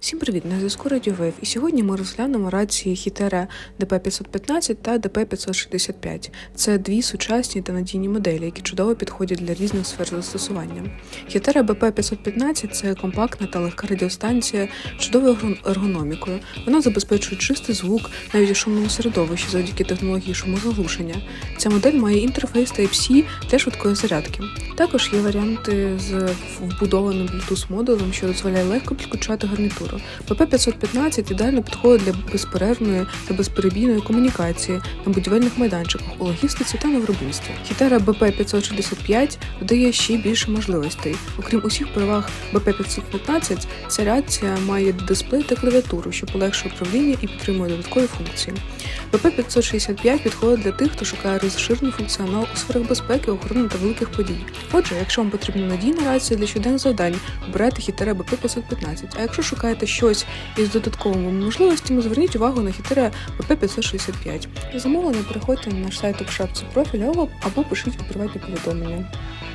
Всім привіт, на зв'язку Радіовейв. І сьогодні ми розглянемо рації Хітера DP515 та DP565. Це дві сучасні та надійні моделі, які чудово підходять для різних сфер застосування. Хітера BP515 це компактна та легка радіостанція з чудовою ергономікою. Вона забезпечує чистий звук навіть у шумному середовищі завдяки технології шумозаглушення. Ця модель має інтерфейс Type-C для швидкої зарядки. Також є варіанти з вбудованим Bluetooth модулем, що дозволяє легко підключати гарнітуру. ПП515 ідеально підходить для безперервної та безперебійної комунікації на будівельних майданчиках у логістиці та на виробництві. Хітера BP565 додає ще більше можливостей. Окрім усіх переваг BP515, ця рація має дисплей та клавіатуру, що полегшує управління і підтримує додаткові функції. BP565 підходить для тих, хто шукає розширений функціонал у сферах безпеки, охорони та великих подій. Отже, якщо вам потрібна надійна рація для щоденних завдань, обирайте хітера BP515. А якщо шукаєте щось із додатковими можливостями, зверніть увагу на хітера BP565. Для замовлення переходьте на наш сайт обшапці шапці профілю або пишіть у приватні повідомлення.